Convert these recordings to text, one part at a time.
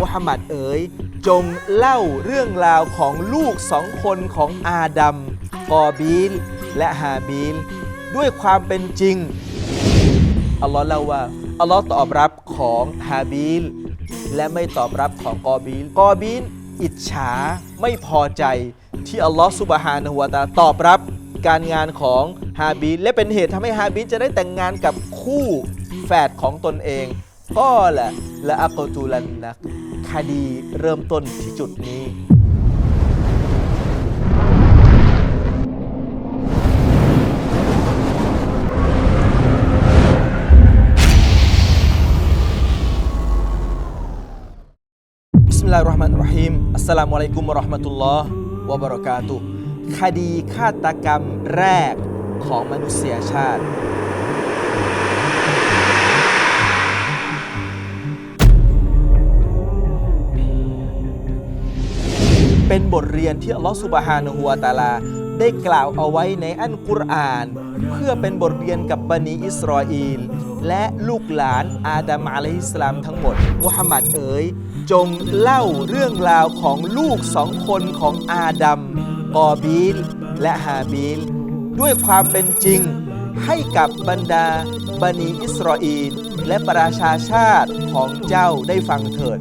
มุฮัมมัดเอ๋ยจงเล่าเรื่องราวของลูกสองคนของอาดัมกอบีล และฮาบีล ด้วยความเป็นจริง อัลลอฮ์เล่าว่า อัลลอฮ์ตอบรับของฮาบีล และไม่ตอบรับของกอบีล กอบีล อิจฉาไม่พอใจที่อัลลอฮ์สุบฮานะฮูวตาลาตอบรับการงานของฮาบีล และเป็นเหตุทำให้ฮาบีลจะได้แต่งงานกับคู่แฝดของตนเองก็แหละละอักตูลันนัก คดีเริ่มต้นที่จุดนี้บิสมิลลาฮิรเราะห์มานิรเราะฮีมอัสสลามุอะลัยกุมวะเราะห์มะตุลลอฮ์วะบะเราะกาตุคดีฆาตกรรมแรกของมนุษยชาติ เป็นบทเรียนที่อัลลอฮฺสุบฮานะฮูวตาลา ได้กล่าวเอาไว้ในอันกุรอาน เพื่อเป็นบทเรียนกับบันิอิสราเอลและลูกหลานอาดัมอะลัยฮิสสลามทั้งหมดมุฮัมมัดเอ๋ยจงเล่าเรื่องราวของลูกสองคนของอาดัมกอบีล และฮาบีล ด้วยความเป็นจริงให้กับบรรดาบันิอิสราเอลและประชาชาติของเจ้าได้ฟังเถิด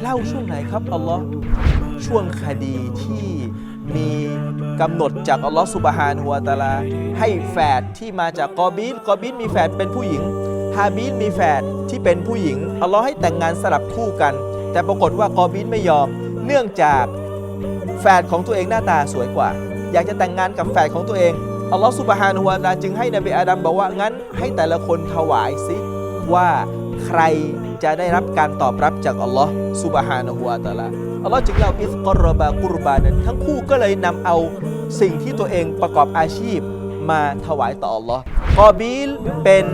เล่าช่วงไหนครับอัลลอฮ์ ช่วงคดีที่มีกำหนดจากอัลลอฮฺสุบฮานะฮูวตาลา ให้แฝดที่มาจากกอบีลกอบีลมีแฝดเป็นผู้หญิงฮาบีลมีแฝดที่เป็นผู้หญิงอัลลอฮ์ให้แต่งงานสลับคู่กัน แต่ปรากฏว่ากอบีลไม่ยอม เนื่องจากแฝดของตัวเองหน้าตาสวยกว่า อยากจะแต่งงานกับแฝดของตัวเองอัลลอฮฺสุบฮานะฮูวะตาลาจึงให้นบีอาดัมบอกว่างั้นให้แต่ละคนถวายสิว่า ใครจะได้รับการตอบรับจากอัลลอฮ์สุบฮานะฮูวะตะอาลาอัลลอฮ์จึงเล่าอิสกอรบากุรบานั้นทั้งคู่ก็เลยนำเอาสิ่งที่ตัวเองประกอบอาชีพ มาถวายต่ออัลลอฮ์กอบีลเป็น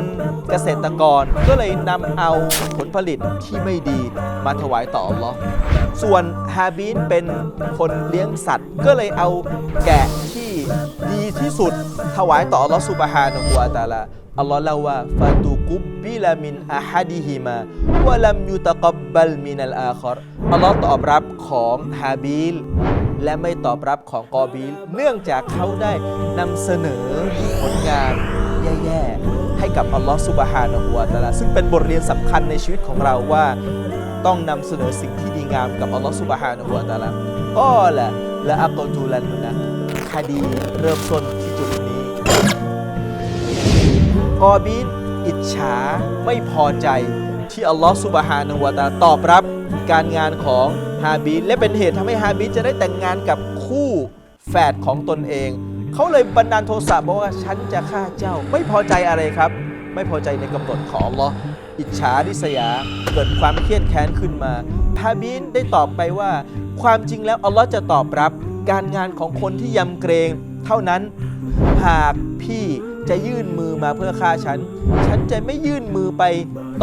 เกษตรกรก็เลยนำเอาผลผลิตที่ไม่ดีมาถวายต่ออัลลอฮ์ส่วนฮาบีลเป็นคนเลี้ยงสัตว์ ก็เลยเอาแกะที่ดีที่สุดถวายต่ออัลลอฮ์สุบฮานะฮูวะตะอาลาอัลลอฮ์เล่าว่าฟาตูกุบบิลามินอาฮัดิฮิมาวะลัมยุตะกับบัลมินัลอาคอรอัลลอฮ์ตอบรับของฮาบีล และไม่ตอบรับของกอบี เนื่องจากเขาได้นำเสนอผลงานแย่ๆ ให้กับอัลลอฮ์สุบฮานะฮูวะตาลาซึ่งเป็นบทเรียนสำคัญในชีวิตของเราว่าต้องนำเสนอสิ่งที่ดีงามกับอัลลอฮ์สุบฮานะฮูวะตะอาลาก็ละและอักตูลันนะคดีเริ่มต้นที่จุดนี้ กอบีนอิจฉาไม่พอใจที่อัลลอฮฺสุบฮานะฮูวะตาลาตอบรับ การงานของฮาบีนและเป็นเหตุทำให้ฮาบีนจะได้แต่งงานกับคู่แฝดของตนเอง เขาเลยบันดาลโทสะบอกว่าฉันจะฆ่าเจ้า ไม่พอใจอะไรครับ ไม่พอใจในกำหนดของลออิจฉาริษยาเกิดความเครียดแค้นขึ้นมาฮาบีนได้ตอบไปว่า ความจริงแล้วอัลลอฮ์จะตอบรับการงานของคนที่ยำเกรง เท่านั้นหากพี่จะยื่นมือมาเพื่อฆ่าฉัน ฉันจะไม่ยื่นมือไป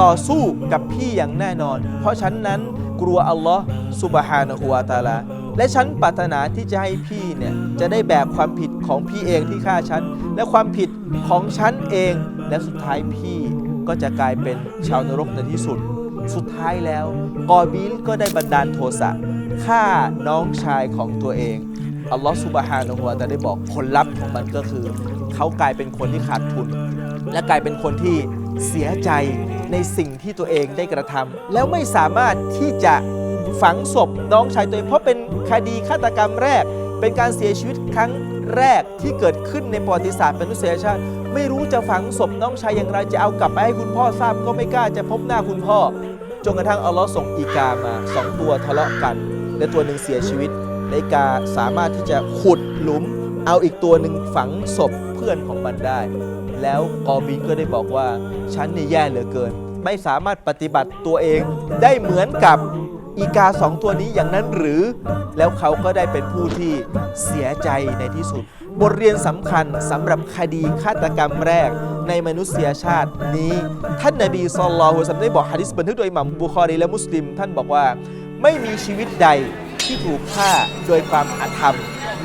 ต่อสู้กับพี่อย่างแน่นอน เพราะฉันนั้น กลัวอัลลอฮ์สุบฮานะฮูวาตาลา และฉันปรารถนาที่จะให้พี่เนี่ยจะได้แบกความผิดของพี่เองที่ฆ่าฉัน และความผิดของฉันเอง และสุดท้ายพี่ก็จะกลายเป็นชาวนรกในที่สุด สุดท้ายแล้ว กอบิลก็ได้บันดาลโทสะฆ่าน้องชายของตัวเองอัลลอฮฺสุบฮานะฮูวะตาได้บอกผลลัพธ์ของมันก็คือ เขากลายเป็นคนที่ขาดทุน และกลายเป็นคนที่ เสียใจในสิ่งที่ตัวเองได้กระทำแล้วไม่สามารถที่จะฝังศพน้องชายตัวเอง เพราะเป็นคดีฆาตกรรมแรก เป็นการเสียชีวิตครั้งแรกที่เกิดขึ้นในประวัติศาสตร์มนุษยชาติ ไม่รู้จะฝังศพน้องชายอย่างไรจะเอากลับไปให้คุณพ่อทราบก็ไม่กล้าจะพบหน้าคุณพ่อจนกระทั่งอัลลอฮ์ส่งอีกามาสองตัวทะเลาะกัน และตัวหนึ่งเสียชีวิต ในกาสามารถที่จะขุดหลุม เอาอีกตัวหนึ่งฝังศพ พื่อนของมันได้ แล้วกอบินก็ได้บอกว่า ฉันนี่แย่เหลือเกิน ไม่สามารถปฏิบัติตัวเองได้เหมือนกับอีกาสองตัวนี้อย่างนั้นหรือ แล้วเขาก็ได้เป็นผู้ที่เสียใจในที่สุด บทเรียนสำคัญสำหรับคดีฆาตกรรมแรกในมนุษยชาตินี้ ท่านนบีศ็อลลัลลอฮุอะลัยฮิวะซัลลัมได้บอกฮะดิษบันทึกโดยหม่มบุคอรีและมุสลิม ท่านบอกว่าไม่มีชีวิตใดที่ถูกฆ่าโดยความอาธรรม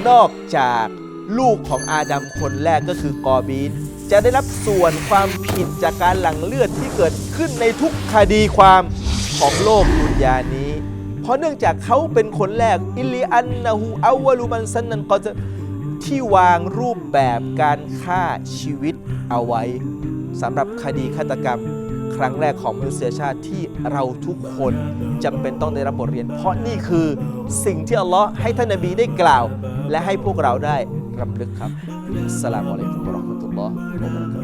นอกจาก ลูกของอาดัมคนแรกก็คือกอบีน จะได้รับส่วนความผิดจากการหลั่งเลือดที่เกิดขึ้นในทุกคดีความของโลกดุนยานี้ เพราะเนื่องจากเขาเป็นคนแรกอิลิอันนะฮูอาวะลุมันซันนันก็จะที่วางรูปแบบการฆ่าชีวิตเอาไว้สำหรับคดีฆาตกรรม ครั้งแรกของมนุษยชาติที่เราทุกคนจำเป็นต้องได้รับบทเรียน เพราะนี่คือสิ่งที่อัลลอฮ์ให้ท่านนบีได้กล่าว และให้พวกเราได้ รำลึกครับสลามอะลัยกุมวะราะห์มะตุลลอฮ์วะบะเราะกาตุฮ์